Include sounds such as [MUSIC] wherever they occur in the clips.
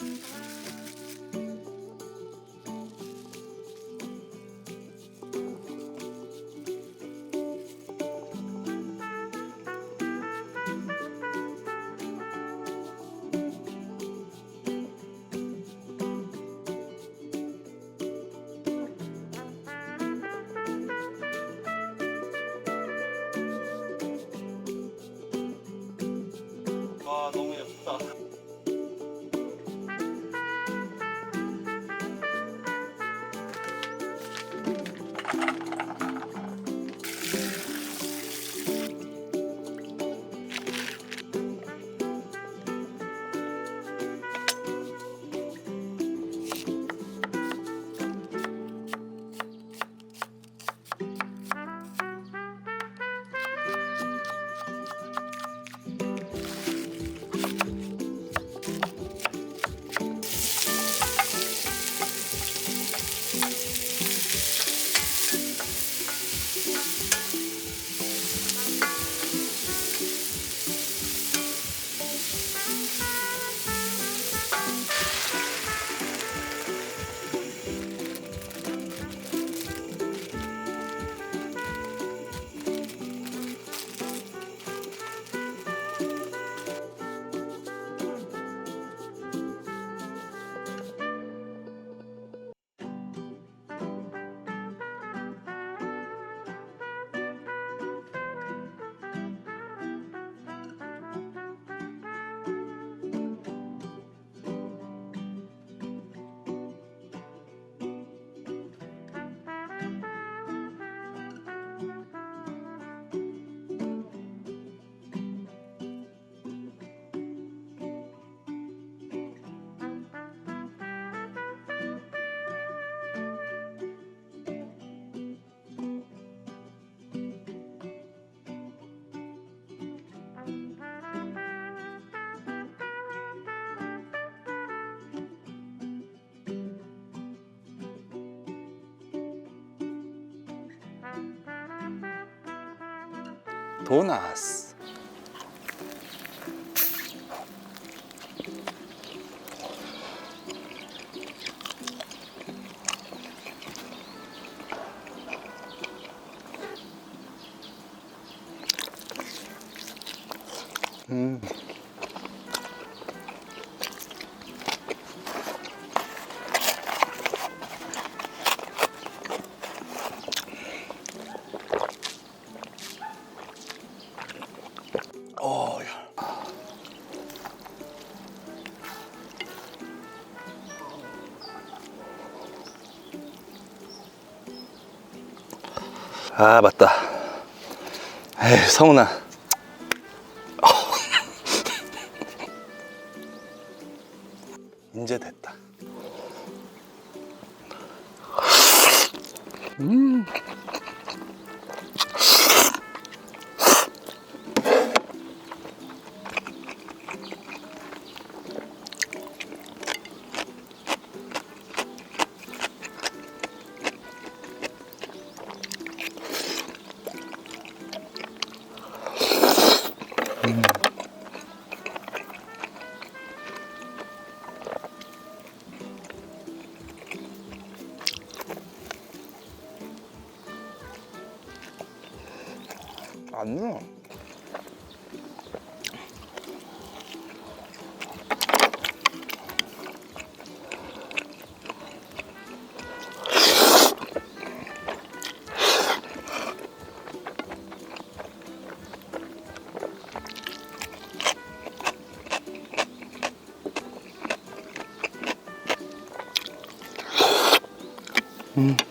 Música 도 아, 맞다. 에이, 성훈아. 어. [LAUGHS] 이제 됐다. 음. 안 늘어. 음.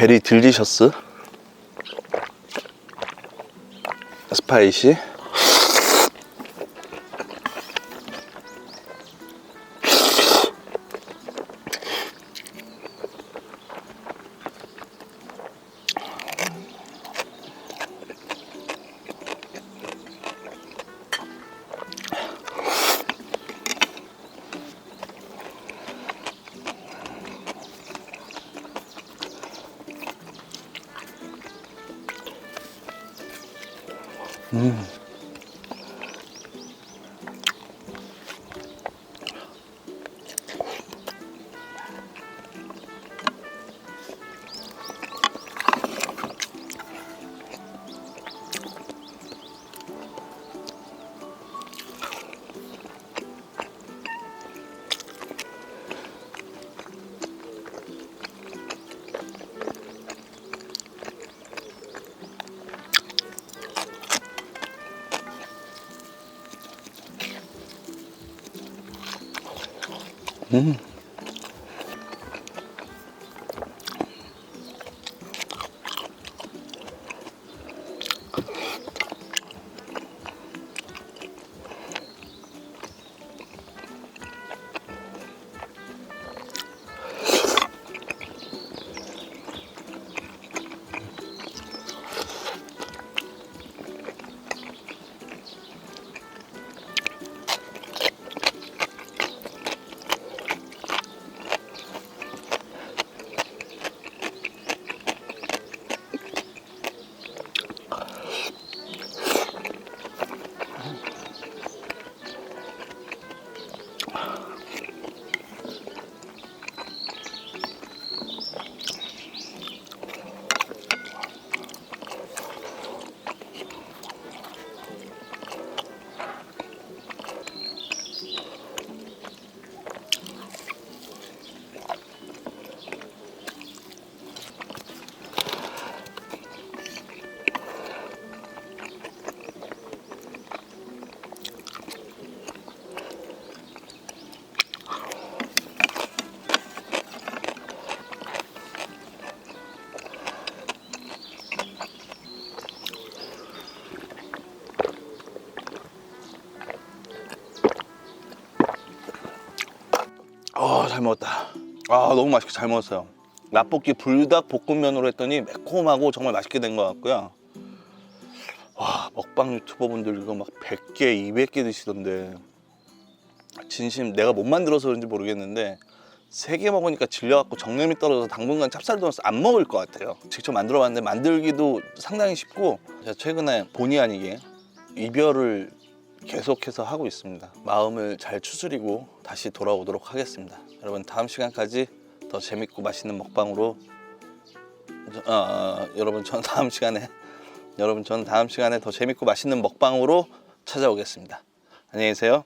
베리 딜리셔스 스파이시 嗯。 아, 잘 먹었다. 아, 너무 맛있게 잘 먹었어요. 라볶이 불닭 볶음면으로 했더니 매콤하고 정말 맛있게 된 것 같고요. 와, 먹방 유튜버분들 이거 막 100개, 200개 드시던데. 진심 내가 못 만들어서 그런지 모르겠는데 세 개 먹으니까 질려갖고 정념이 떨어져서 당분간 찹쌀 도넛 안 먹을 것 같아요. 직접 만들어 봤는데 만들기도 상당히 쉽고 제가 최근에 본의 아니게 이별을 계속해서 하고 있습니다. 마음을 잘 추스리고 다시 돌아오도록 하겠습니다. 여러분 다음 시간까지 더 재밌고 맛있는 먹방으로 어, 어, 여러분 전 다음 시간에 여러분 전 다음 시간에 더 재밌고 맛있는 먹방으로 찾아오겠습니다. 안녕히 계세요.